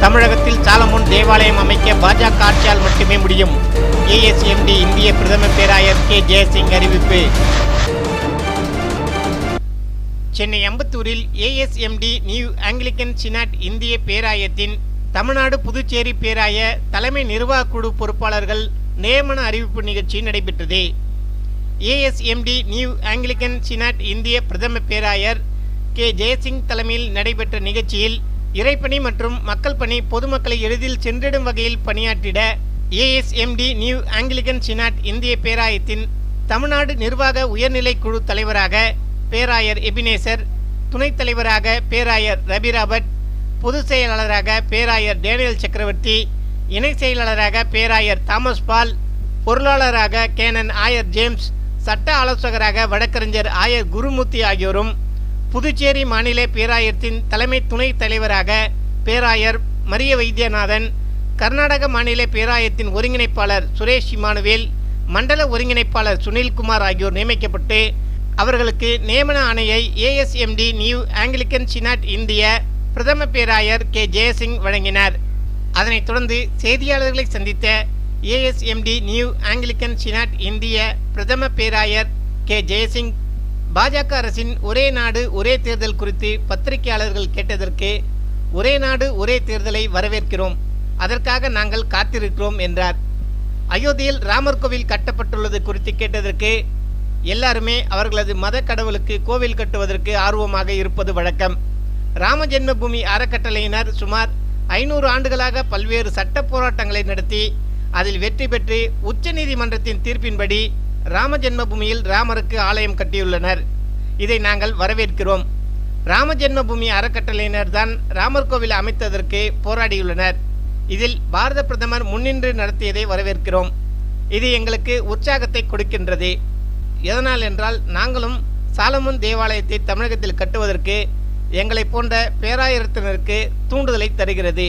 தமிழகத்தில் சாலமோன் தேவாலயம் அமைக்க பாஜக ஆட்சியால் மட்டுமே முடியும். ஏஎஸ்எம்டி இந்திய பிரதம பேராயர் கே ஜெயசிங் அறிவிப்பு. சென்னை அம்பத்தூரில் ஏஎஸ்எம்டி நியூ ஆங்கிலிக்கன் சினாட் இந்திய பேராயத்தின் தமிழ்நாடு புதுச்சேரி பேராய தலைமை நிர்வாக குழு பொறுப்பாளர்கள் நியமன அறிவிப்பு நிகழ்ச்சி நடைபெற்றது. ஏஎஸ்எம்டி நியூ ஆங்கிலிக்கன் சினாட் இந்திய பிரதம பேராயர் கே. ஜெயசிங் தலைமையில் நடைபெற்ற நிகழ்ச்சியில் இறைப்பணி மற்றும் மக்கள் பணி பொதுமக்களை எளிதில் சென்றிடும் வகையில் பணியாற்றிட ஏஎஸ்எம்டி நியூ ஆங்கிலிக்கன் சினாட் இந்திய பேராயத்தின் தமிழ்நாடு நிர்வாக உயர்நிலை குழு தலைவராக பேராயர் எபினேசர் துணைத் தலைவராக பேராயர் ரபி ராபர்ட் பொதுச் செயலாளராக பேராயர் டேனியல் சக்கரவர்த்தி இணை செயலாளராக பேராயர் தாமஸ் பால் பொருளாளராக கேனன் ஆயர் ஜேம்ஸ் சட்ட ஆலோசகராக வழக்கறிஞர் ஆயர் குருமூர்த்தி ஆகியோரும் புதுச்சேரி மாநில பேராயத்தின் தலைமை துணைத் தலைவராக பேராயர் மரிய வைத்தியநாதன் கர்நாடக மாநில பேராயத்தின் ஒருங்கிணைப்பாளர் சுரேஷ் இமானுவேல் மண்டல ஒருங்கிணைப்பாளர் சுனில்குமார் ஆகியோர் நியமிக்கப்பட்டு அவர்களுக்கு நியமன ஆணையை ஏஎஸ்எம்டி நியூ ஆங்கிலிக்கன் சினாட் இந்திய பிரதம பேராயர் கே. ஜெயசிங் வழங்கினார். அதனைத் தொடர்ந்து செய்தியாளர்களை சந்தித்த ஏஎஸ்எம்டி நியூ ஆங்கிலிக்கன் சினாட் இந்திய பிரதம பேராயர் கே. ஜெயசிங். பாஜக அரசின் ஒரே நாடு ஒரே தேர்தல் குறித்து பத்திரிகையாளர்கள் கேட்டதற்கு ஒரே நாடு ஒரே தேர்தலை வரவேற்கிறோம். அதற்காக நாங்கள் காத்திருக்கிறோம் என்றார். அயோத்தியில் ராமர் கோவில் கட்டப்பட்டுள்ளது குறித்து கேட்டதற்கு எல்லாருமே அவர்களது மத கடவுளுக்கு கோவில் கட்டுவதற்கு ஆர்வமாக இருப்பது வழக்கம். ராம ஜென்மபூமி அறக்கட்டளையினர் சுமார் ஐநூறு ஆண்டுகளாக பல்வேறு சட்ட போராட்டங்களை நடத்தி அதில் வெற்றி பெற்று உச்சநீதிமன்றத்தின் தீர்ப்பின்படி ராம ஜென்மபூமியில் ராமருக்கு ஆலயம் கட்டியுள்ளனர். இதை நாங்கள் வரவேற்கிறோம். ராம ஜென்மபூமி அறக்கட்டளையினர் தான் ராமர் கோவில் அமைத்ததற்கு போராடியுள்ளனர். இதில் பாரத பிரதமர் முன்னின்று நடத்தியதை வரவேற்கிறோம். இது எங்களுக்கு உற்சாகத்தை கொடுக்கின்றது. எதனால் என்றால் நாங்களும் சாலமன் தேவாலயத்தை தமிழகத்தில் கட்டுவதற்கு எங்களை போன்ற பேராயிரத்தினருக்கு தூண்டுதலை தருகிறது.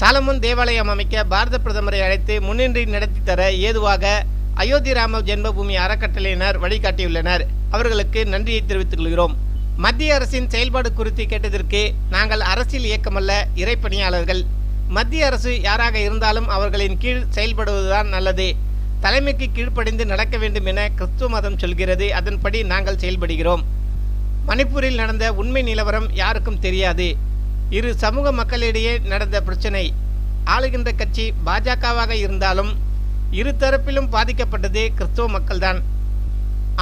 சாலமன் தேவாலயம் அமைக்க பாரத பிரதமரை அழைத்து முன்னின்றி நடத்தி தர ஏதுவாக அயோத்தி ராம ஜென்மபூமி அறக்கட்டளையினர் வழிகாட்டியுள்ளனர். அவர்களுக்கு நன்றியை தெரிவித்துக் கொள்கிறோம். மத்திய அரசின் செயல்பாடு குறித்து கேட்டதற்கு நாங்கள் அரசியல் இயக்கமல்ல இறைப்பணியாளர்கள். மத்திய அரசு யாராக இருந்தாலும் அவர்களின் கீழ் செயல்படுவதுதான் நல்லது. தலைமைக்கு கீழ்ப்படிந்து நடக்க வேண்டும் என கிறிஸ்துவ மதம் சொல்கிறது. அதன்படி நாங்கள் செயல்படுகிறோம். மணிப்பூரில் நடந்த உண்மை நிலவரம் யாருக்கும் தெரியாது. இரு சமூக மக்களிடையே நடந்த பிரச்சனை. ஆளுகின்ற கட்சி பாஜகவாக இருந்தாலும் இரு தரப்பிலும் பாதிக்கப்பட்டது கிறிஸ்துவ மக்கள்தான்.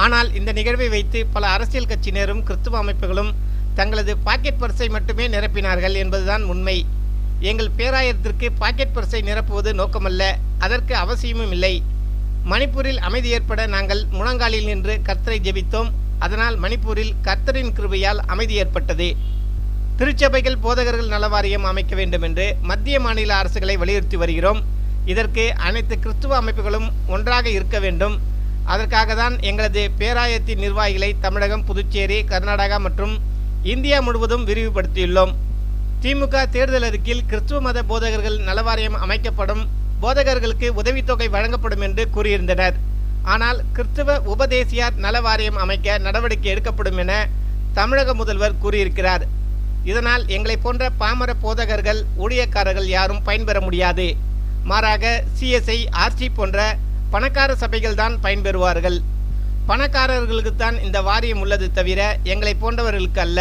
ஆனால் இந்த நிகழ்வை வைத்து பல அரசியல் கட்சியினரும் கிறிஸ்துவ அமைப்புகளும் தங்களது பாக்கெட் பர்ஸை மட்டுமே நிரப்பினார்கள் என்பதுதான் உண்மை. எங்கள் பேராயத்திற்கு பாக்கெட் பர்ஸை நிரப்புவது நோக்கமல்ல அதற்கு அவசியமும் இல்லை. மணிப்பூரில் அமைதி ஏற்பட நாங்கள் முழங்காலில் நின்று கர்த்தரை ஜெபித்தோம் அதனால் மணிப்பூரில் கர்த்தரின் கிருபையால் அமைதி ஏற்பட்டது. திருச்சபைகள் போதகர்கள் நலவாரியம் அமைக்க வேண்டும் என்று மத்திய மாநில அரசுகளை வலியுறுத்தி வருகிறோம். இதற்கு அனைத்து கிறிஸ்துவ அமைப்புகளும் ஒன்றாக இருக்க வேண்டும். அதற்காக தான் எங்களது பேராயத்தின் நிர்வாகிகளை தமிழகம் புதுச்சேரி கர்நாடகா மற்றும் இந்தியா முழுவதும் விரிவுபடுத்தியுள்ளோம். திமுக தேர்தல் அறிக்கையில் கிறிஸ்துவ மத போதகர்கள் நலவாரியம் அமைக்கப்படும் போதகர்களுக்கு உதவித்தொகை வழங்கப்படும் என்று கூறியிருந்தனர். ஆனால் கிறிஸ்துவ உபதேசியார் நலவாரியம் அமைக்க நடவடிக்கை எடுக்கப்படும் என தமிழக முதல்வர் கூறியிருக்கிறார். இதனால் எங்களை போன்ற பாமர போதகர்கள் ஊழியக்காரர்கள் யாரும் பயன்பெற முடியாது. மாறாக சிஎஸ்ஐ ஆர்சி போன்ற பணக்கார சபைகள் தான் பயன்பெறுவார்கள். பணக்காரர்களுக்குத்தான் இந்த வாரியம் உள்ளது தவிர எங்களை போன்றவர்களுக்கு அல்ல.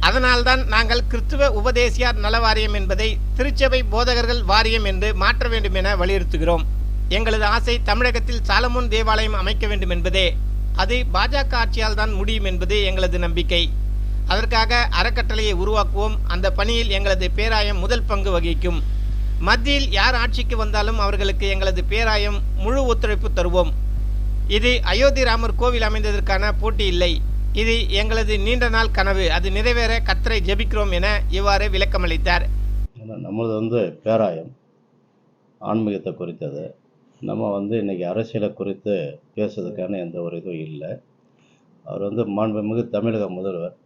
அதனால்தான் நாங்கள் கிறிஸ்துவ உபதேசியார் நல வாரியம் என்பதை திருச்சபை போதகர்கள் வாரியம் என்று மாற்ற வேண்டும் என வலியுறுத்துகிறோம். எங்களது ஆசை தமிழகத்தில் சாலமோன் தேவாலயம் அமைக்க வேண்டும் என்பதே. அது பாஜக ஆட்சியால் தான் முடியும் என்பது எங்களது நம்பிக்கை. அதற்காக அறக்கட்டளையை உருவாக்குவோம். அந்த பணியில் எங்களது பேராயம் முதல் பங்கு வகிக்கும். மத்தியில் யார் ஆட்சிக்கு வந்தாலும் அவர்களுக்கு எங்களது பேராயம் முழு ஒத்துழைப்பு தருவோம். இது அயோத்தி ராமர் கோவில் அமைந்ததற்கான போட்டி இல்லை. இது எங்களது நீண்ட நாள் கனவு. அது நிறைவேற கத்தரை ஜெபிக்கிறோம் என இவ்வாறு விளக்கமளித்தார். நம்மளது வந்து பேராயம் ஆன்மீகத்தை குறித்தது. நம்ம வந்து இன்றைக்கி அரசியலை குறித்து பேசுறதுக்கான எந்த ஒரு இதுவும் இல்லை. அவர் வந்து மாண்புமிகு தமிழக முதல்வர்.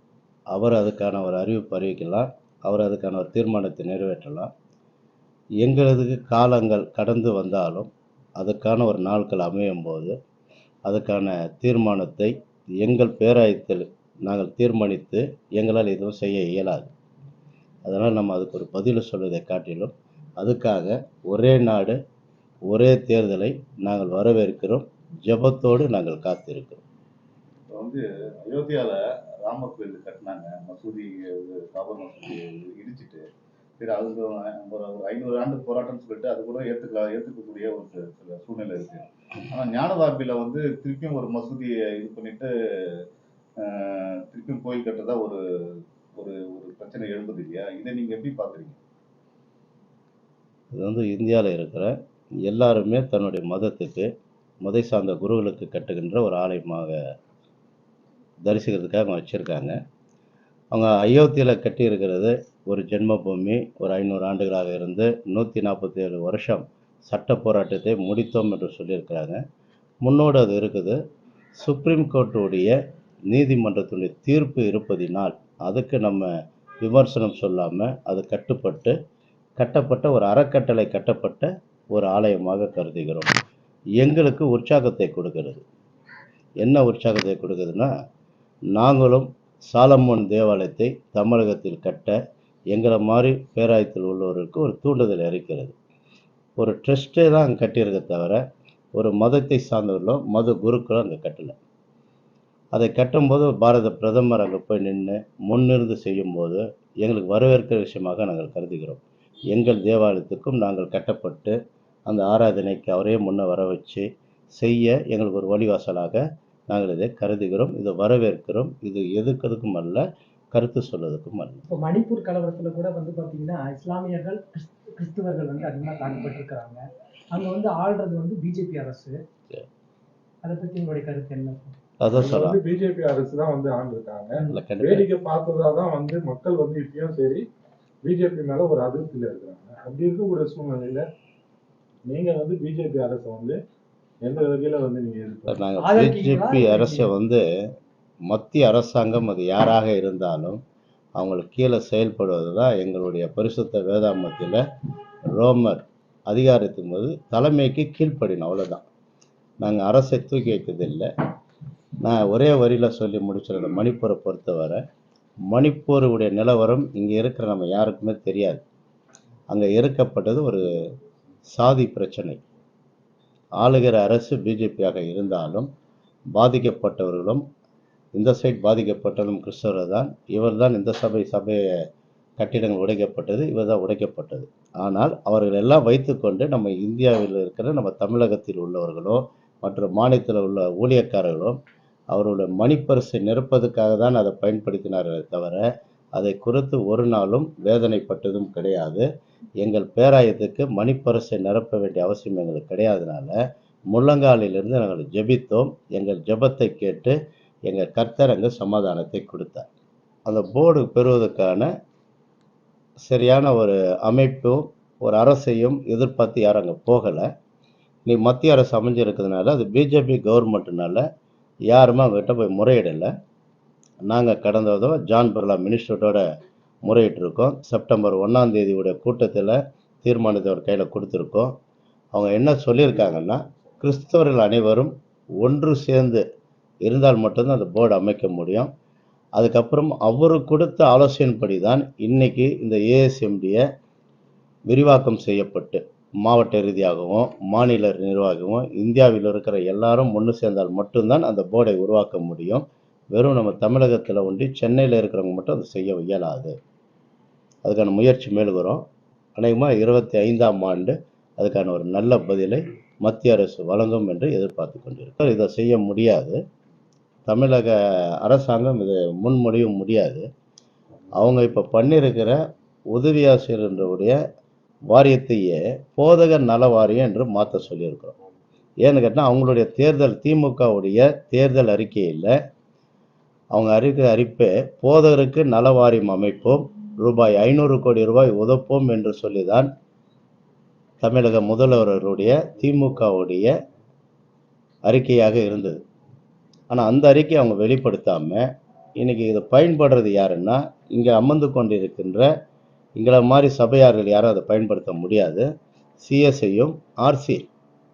அவர் அதுக்கான ஒரு அறிவிப்பு அறிவிக்கலாம். அவர் அதுக்கான ஒரு தீர்மானத்தை நிறைவேற்றலாம். எங்களது காலங்கள் கடந்து வந்தாலும் அதுக்கான ஒரு நாட்கள் அமையும் போது அதுக்கான தீர்மானத்தை எங்கள் பேராயத்தில் நாங்கள் தீர்மானித்து எங்களால் எதுவும் செய்ய இயலாது. அதனால் நம்ம அதுக்கு ஒரு பதில் சொல்வதை காட்டிலும் அதுக்காக ஒரே நாடு ஒரே தேர்தலை நாங்கள் வரவேற்கிறோம். ஜெபத்தோடு நாங்கள் காத்திருக்கிறோம். இப்போ வந்து அயோத்தியாவில் ராமர் கோயில் கட்டினாங்க. மசூதி பாபர் மசூதி இடிச்சிட்டு. சரி அது ஒரு ஐநூறு ஆண்டு போராட்டம்னு சொல்லிட்டு அது கூட ஏத்துக்கலாம் ஏத்துக்கக்கூடிய ஒரு சில- சூழ்நிலை இருக்கு. ஆனா ஞானவார்பில வந்து திருப்பியும் ஒரு மசூதியை இது பண்ணிட்டு திருப்பியும் கோயில் கட்டுறதா ஒரு ஒரு ஒரு பிரச்சனை எழும்புது இல்லையா? இதை நீங்க எப்படி பாக்குறீங்க இது வந்து இந்தியாவில் இருக்கிற எல்லாருமே தன்னுடைய மதத்துக்கு மதை சார்ந்த குருகளுக்கு கட்டுகின்ற ஒரு ஆலயமாக தரிசிக்கிறதுக்காக அவங்க வச்சுருக்காங்க. அவங்க அயோத்தியில் கட்டியிருக்கிறது ஒரு ஜென்மபூமி ஒரு ஐநூறு ஆண்டுகளாக இருந்து நூற்றி நாற்பத்தி ஏழு வருஷம் சட்ட போராட்டத்தை முடித்தோம் என்று சொல்லியிருக்கிறாங்க. முன்னோடு அது இருக்குது. சுப்ரீம் கோர்ட்டுடைய நீதிமன்றத்துடைய தீர்ப்பு இருப்பதினால் அதுக்கு நம்ம விமர்சனம் சொல்லாமல் அது கட்டுப்பட்டு கட்டப்பட்ட ஒரு அறக்கட்டளை கட்டப்பட்ட ஒரு ஆலயமாக கருதுகிறோம். எங்களுக்கு உற்சாகத்தை கொடுக்கிறது. என்ன உற்சாகத்தை கொடுக்குதுன்னா நாங்களும் சாலமோன் தேவாலயத்தை தமிழகத்தில் கட்ட எங்களை மாதிரி பேராயத்தில் உள்ளவருக்கு ஒரு தூண்டுதல் இருக்கிறது. ஒரு ட்ரஸ்ட்டே தான் அங்கே கட்டியிருக்க தவிர ஒரு மதத்தை சார்ந்தவர்களோ மத குருக்களோ அங்கே கட்டலை. அதை கட்டும்போது பாரத பிரதமர் அங்கே போய் நின்று முன்னிருந்து செய்யும்போது எங்களுக்கு வரவேற்கிற விஷயமாக நாங்கள் கருதுகிறோம். எங்கள் தேவாலயத்துக்கும் நாங்கள் கட்டப்பட்டு அந்த ஆராதனைக்கு அவரே முன்னே வர வச்சு செய்ய எங்களுக்கு ஒரு வழிவாசலாக நாங்கள் இதை கருதுகிறோம் இதை வரவேற்கிறோம். இது எதுக்கிறதுக்கும் அல்ல கருத்து சொல்வதற்கும் அல்ல. இப்போ மணிப்பூர் கலவரத்துல கூட வந்து பாத்தீங்கன்னா இஸ்லாமியர்கள் கிறிஸ்து- கிறிஸ்துவர்கள் வந்து அதிகமா தாக்கப்பட்டிருக்கிறாங்க அங்க வந்து ஆள்றது வந்து பிஜேபி அரசு. அதை பத்தி உங்களுடைய கருத்து என்ன? அதான் சொல்லலாம் வந்து பிஜேபி அரசு தான் வந்து ஆண்டிருக்காங்க வேடிக்கை பார்த்ததா தான் வந்து மக்கள் வந்து இப்பயும் சரி பிஜேபி மேல ஒரு அதிருப்தியில இருக்கிறாங்க. அப்படி இருக்கக்கூடிய சூழ்நிலையில நீங்க வந்து பிஜேபி அரசை வந்து எந்த வகையில வந்து நாங்கள் ஆதரிக்கிறீங்களா? பிஜேபி அரசை வந்து மத்திய அரசாங்கம் அது யாராக இருந்தாலும் அவங்களுக்கு கீழே செயல்படுவது தான் எங்களுடைய பரிசுத்த வேதாமத்தில் ரோமர் அதிகாரத்தின் போது தலைமைக்கு கீழ்ப்படினோம் அவ்வளோதான் நாங்கள் அரசை தூக்கி வைக்கிறதில்லை நான் ஒரே வரியில் சொல்லி முடிச்சிடுறேன் மணிப்பூரை பொறுத்தவரை. மணிப்பூருடைய நிலவரம் இங்கே இருக்கிற நம்ம யாருக்குமே தெரியாது. அங்கே இருக்கப்பட்டது ஒரு சாதி பிரச்சனை. ஆளுகிற அரசு பிஜேபியாக இருந்தாலும் பாதிக்கப்பட்டவர்களும் இந்த சைட் பாதிக்கப்பட்டதும் கிறிஸ்தவர் தான். இவர் தான் இந்த சபை சபை கட்டிடங்கள் உடைக்கப்பட்டது இவர் தான் உடைக்கப்பட்டது. ஆனால் அவர்கள் எல்லாம் வைத்துக்கொண்டு நம்ம இந்தியாவில் இருக்கிற நம்ம தமிழகத்தில் உள்ளவர்களோ மற்ற மாநிலத்தில் உள்ள ஊழியக்காரர்களோ அவர்களுடைய மணிப்பரிசை நிரப்பதுக்காக தான் அதை பயன்படுத்தினார்களே தவிர அதை குறித்து ஒரு நாளும் வேதனைப்பட்டதும் கிடையாது. எங்கள் பேராயத்துக்கு மணிப்பரிசை நிரப்ப வேண்டிய அவசியம் எங்களுக்கு கிடையாதனால முள்ளங்காலிலிருந்து நாங்கள் ஜெபித்தோம். எங்கள் ஜெபத்தை கேட்டு எங்கள் கர்த்தர் அங்கே சமாதானத்தை கொடுத்தார். அந்த போர்டு பெறுவதற்கான சரியான ஒரு அமைப்பும் ஒரு அரசையும் எதிர்பார்த்து யாரும் அங்கே போகலை. நீ மத்திய அரசு அமைஞ்சிருக்கிறதுனால அது பிஜேபி கவர்மெண்ட்னால யாருமே அவங்ககிட்ட போய் முறையிடலை. நாங்கள் கடந்த தடவை ஜான் பிர்லா மினிஸ்டர்டோட முறையிட்டிருக்கோம். செப்டம்பர் ஒன்றாம் தேதியோட கூட்டத்தில் தீர்மானத்தை அவர் கையில் கொடுத்துருக்கோம். அவங்க என்ன சொல்லியிருக்காங்கன்னா கிறிஸ்தவர்கள் அனைவரும் ஒன்று சேர்ந்து இருந்தால் மட்டும்தான் அந்த போர்டு அமைக்க முடியும். அதுக்கப்புறம் அவர் கொடுத்த ஆலோசனைப்படி தான் இன்றைக்கி இந்த ஏஎஸ்எம்டியை விரிவாக்கம் செய்யப்பட்டு மாவட்ட ரீதியாகவும் மாநில நிர்வாகமும் இந்தியாவில் இருக்கிற எல்லாரும் ஒன்று சேர்ந்தால் மட்டும்தான் அந்த போர்டை உருவாக்க முடியும். வெறும் நம்ம தமிழகத்தில் ஒண்டி சென்னையில் இருக்கிறவங்க மட்டும் அதை செய்ய இயலாது. அதுக்கான முயற்சி மேலுகிறோம் அநேகமாக இருபத்தி ஐந்தாம் ஆண்டு அதுக்கான ஒரு நல்ல பதிலை மத்திய அரசு வழங்கும் என்று எதிர்பார்த்து கொண்டிருக்கிறார். இதை செய்ய முடியாது. தமிழக அரசாங்கம் இதை முன்மொழியும் முடியாது. அவங்க இப்போ பண்ணியிருக்கிற உதவி ஆசிரியர்களுடைய வாரியத்தையே போதக நல வாரியம் என்று மாற்ற சொல்லியிருக்கிறோம். ஏன்னு கேட்டால் அவங்களுடைய தேர்தல் திமுகவுடைய தேர்தல் அறிக்கையில் அவங்க அறிக்கை அறிப்பே போதகருக்கு நலவாரியம் அமைப்போம் ரூபாய் ஐநூறு கோடி ரூபாய் உதப்போம் என்று சொல்லிதான் தமிழக முதல்வர்களுடைய திமுகவுடைய அறிக்கையாக இருந்தது. ஆனால் அந்த அறிக்கையை அவங்க வெளிப்படுத்தாமல் இன்றைக்கி இதை பயன்படுறது யாருன்னா இங்கே அமர்ந்து கொண்டிருக்கின்ற எங்களை மாதிரி சபையார்கள் யாரும் அதை பயன்படுத்த முடியாது. சிஎஸ்ஐயும் ஆர்சி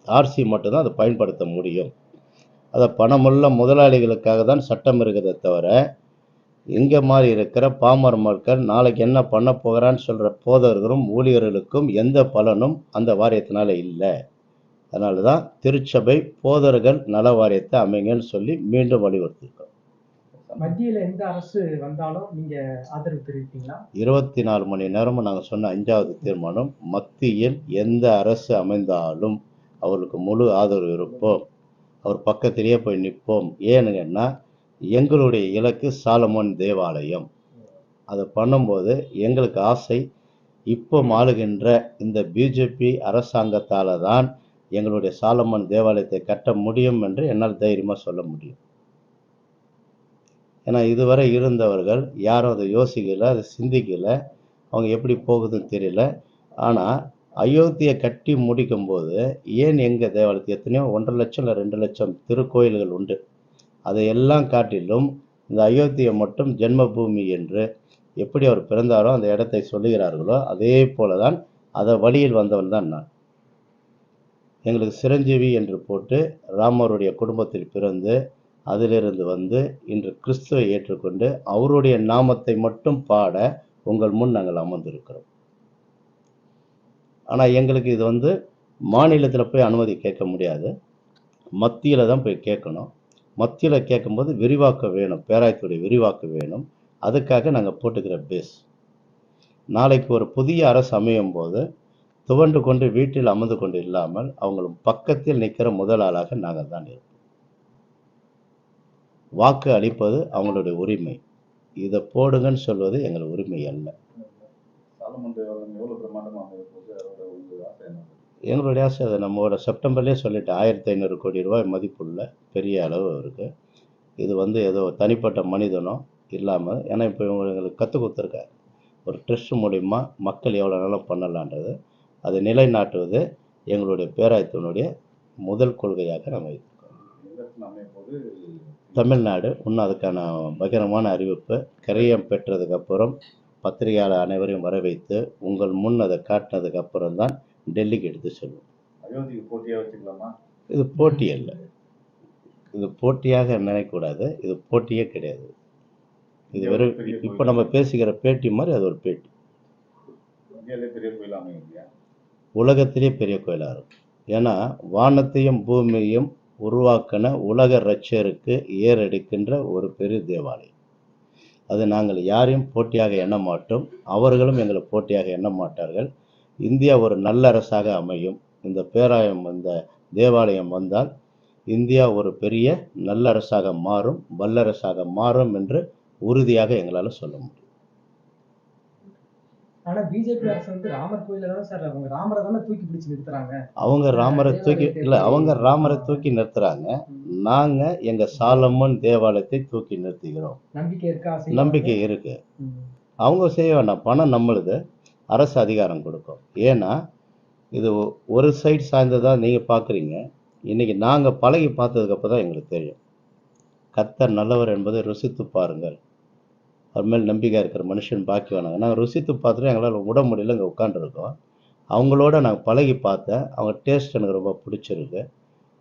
ஆர்சி மட்டும்தான் அதை பயன்படுத்த முடியும். அதை பணமுள்ள முதலாளிகளுக்காக தான் சட்டம் இருக்குதே தவிர இங்கே மாதிரி இருக்கிற பாமர மக்கள் நாளைக்கு என்ன பண்ண போகிறான்னு சொல்கிற போதகர்களும் ஊழியர்களுக்கும் எந்த பலனும் அந்த வாரியத்தினால இல்லை. அதனால தான் திருச்சபை போதர்கள் நல வாரியத்தை அமைங்கன்னு சொல்லி மீண்டும் வலியுறுத்திருக்கோம் மத்தியில எந்த அரசு வந்தாலும் நீங்க ஆதரவு தெரிவிப்பீங்களா? இருபத்தி நாலு மணி நேரமும் நாங்கள் சொன்ன அஞ்சாவது தீர்மானம் மத்தியில் எந்த அரசு அமைந்தாலும் அவர்களுக்கு முழு ஆதரவு இருப்போம். அவர் பக்கத்திலேயே போய் நிற்போம். ஏனுங்கன்னா எங்களுடைய இலக்கு சாலமோன் தேவாலயம். அதை பண்ணும்போது எங்களுக்கு ஆசை இப்போ மாளுகின்ற இந்த பிஜேபி அரசாங்கத்தால் தான் எங்களுடைய சாலமன் தேவாலயத்தை கட்ட முடியும் என்று என்னால் தைரியமாக சொல்ல முடியும். ஏன்னா இதுவரை இருந்தவர்கள் யாரும் அதை யோசிக்கலை அதை சிந்திக்கலை. அவங்க எப்படி போகுதுன்னு தெரியல. ஆனால் அயோத்தியை கட்டி முடிக்கும்போது ஏன் எங்கள் தேவாலயத்தை எத்தனையோ ஒன்றரை லட்சம் இல்லை ரெண்டு லட்சம் திருக்கோயில்கள் உண்டு. அதையெல்லாம் காட்டிலும் இந்த அயோத்தியை மட்டும் ஜென்மபூமி என்று எப்படி அவர் பிறந்தாரோ அந்த இடத்தை சொல்லுகிறார்களோ அதே போல தான் அதை வழியில் வந்தவன் தான் நான். எங்களுக்கு சிரஞ்சீவி என்று போட்டு ராமருடைய குடும்பத்தில் பிறந்து அதிலிருந்து வந்து இன்று கிறிஸ்துவை ஏற்றுக்கொண்டு அவருடைய நாமத்தை மட்டும் பாட உங்கள் முன் நாங்கள் அமர்ந்திருக்கிறோம். ஆனால் எங்களுக்கு இது வந்து மாநிலத்தில் போய் அனுமதி கேட்க முடியாது. மத்தியில் தான் போய் கேட்கணும். மத்தியில் கேட்கும்போது விரிவாக்கம் வேணும். பேராயத்துடைய விரிவாக்கம் வேணும். அதுக்காக நாங்கள் போட்டுக்கிற பேஸ் நாளைக்கு ஒரு புதிய அரசு அமையும் போது துவண்டு கொண்டு வீட்டில் அமர்ந்து கொண்டு இல்லாமல் அவங்களும் பக்கத்தில் நிற்கிற முதல் ஆளாக நாங்கள் தான் இருப்போம். வாக்கு அளிப்பது அவங்களுடைய உரிமை. இதை போடுங்கன்னு சொல்வது எங்கள் உரிமை அல்ல சாலமன் தேவாலயம் எவ்வளவு பிரமாண்டமா அமைய போகுது அதோட உங்க ஆசை என்ன எங்களுடைய ஆசை அதை நம்மளோட செப்டம்பர்லேயே சொல்லிட்டு ஆயிரத்தி ஐநூறு கோடி ரூபாய் மதிப்புள்ள பெரிய அளவு இருக்குது இது வந்து ஏதோ தனிப்பட்ட மனிதனோ இல்லாமல் ஏன்னா இப்போ இவங்க எங்களுக்கு கற்றுக் கொடுத்துருக்காரு. ஒரு ட்ரஸ்ட் மூலிமா மக்கள் எவ்வளோ நாளும் பண்ணலான்றது. அதை நிலைநாட்டுவது எங்களுடைய பேராயத்தினுடைய முதல் கொள்கையாக நம்ம தமிழ்நாடு இன்னும் அதுக்கான பகிரமான அறிவிப்பு கரையம் பெற்றதுக்கப்புறம் பத்திரிகையாளர் அனைவரையும் வர வைத்து உங்கள் முன் அதை காட்டினதுக்கப்புறம் தான் டெல்லிக்கு எடுத்து செல்வோம் அயோத்திக்கு போட்டியா வச்சுக்கலாமா? இது போட்டி அல்ல. இது போட்டியாக நினைக்கக்கூடாது. இது போட்டியே கிடையாது. இது வெறும் இப்போ நம்ம பேசுகிற பேட்டி மாதிரி அது ஒரு பேட்டி. உலகத்திலே பெரிய கோயிலாக இருக்கும். ஏன்னா வானத்தையும் பூமியையும் உருவாக்கின உலக ரட்சருக்கு ஏறெடுக்கின்ற ஒரு பெரிய தேவாலயம். அது நாங்கள் யாரையும் போட்டியாக எண்ண மாட்டோம். அவர்களும் எங்களை போட்டியாக எண்ண மாட்டார்கள். இந்தியா ஒரு நல்ல அரசாக அமையும். இந்த பேராயம் இந்த தேவாலயம் வந்தால் இந்தியா ஒரு பெரிய நல்லரசாக மாறும் வல்லரசாக மாறும் என்று உறுதியாக எங்களால் சொல்ல முடியும். அவங்க ராமரை தூக்கி பிடிச்சு நிறுத்துறாங்க? அவங்க ராமரை தூக்கி இல்லை அவங்க ராமரை தூக்கி நிறுத்துறாங்க. நாங்கள் எங்கள் சாலம்மன் தேவாலயத்தை தூக்கி நிறுத்துகிறோம். நம்பிக்கை இருக்கா? நம்பிக்கை இருக்கு. அவங்க செய்ய வேண்டாம் பணம் நம்மளுது. அரசு அதிகாரம் கொடுக்கும். ஏன்னா இது ஒ- ஒரு சைடு சார்ந்ததாக நீங்கள் பார்க்குறீங்க இன்றைக்கி நாங்கள் பழகி பார்த்ததுக்கப்புறம் தான் எங்களுக்கு தெரியும். கத்தர் நல்லவர் என்பதை ருசித்து பாருங்கள். அவர் மேல் நம்பிக்கை இருக்கிற மனுஷன் பாக்கி வேணாங்க நாங்கள் ருசித்து பார்த்துட்டு எங்களால் உட முடியல இங்கே உட்காந்துருக்கோம் அவங்களோட நாங்கள் பழகி பார்த்தேன். அவங்க டேஸ்ட் எனக்கு ரொம்ப பிடிச்சிருக்கு.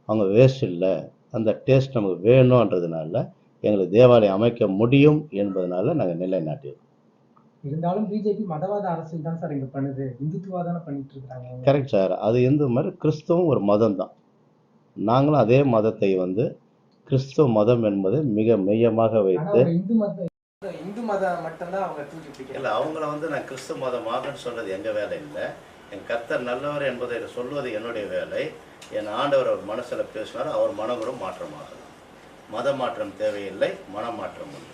அவங்க வேஸ்ட் இல்லை. அந்த டேஸ்ட் நமக்கு வேணுன்றதுனால எங்களுக்கு தேவாலயம் அமைக்க முடியும் என்பதனால நாங்கள் நிலைநாட்டியிருக்கோம். இருந்தாலும் பிஜேபி மதவாத அரசியல் தான் சார் இங்க பண்ணுது. இந்துத்துவா தானே பண்ணிட்டு இருக்காங்க. கரெக்ட் சார் அது எந்த மாதிரி? கிறிஸ்தவம் ஒரு மதம் தான். நாங்களும் அதே மதத்தை வந்து கிறிஸ்துவ மதம் என்பதை மிக மையமாக வைத்து இந்து மத இந்து மதம் மட்டும்தான் அவங்க தூக்கி இல்லை அவங்கள வந்து நான் கிறிஸ்துவ மதமாகன்னு சொல்றது எங்கள் வேலை இல்லை. என் கர்த்தர் நல்லவர் என்பதை சொல்வது என்னுடைய வேலை. என் ஆண்டவர் அவர் மனசில் பேசினார் அவர் மனங்களும் மாற்றமாகலாம் மத மாற்றம் தேவையில்லை மனமாற்றம் உண்டு.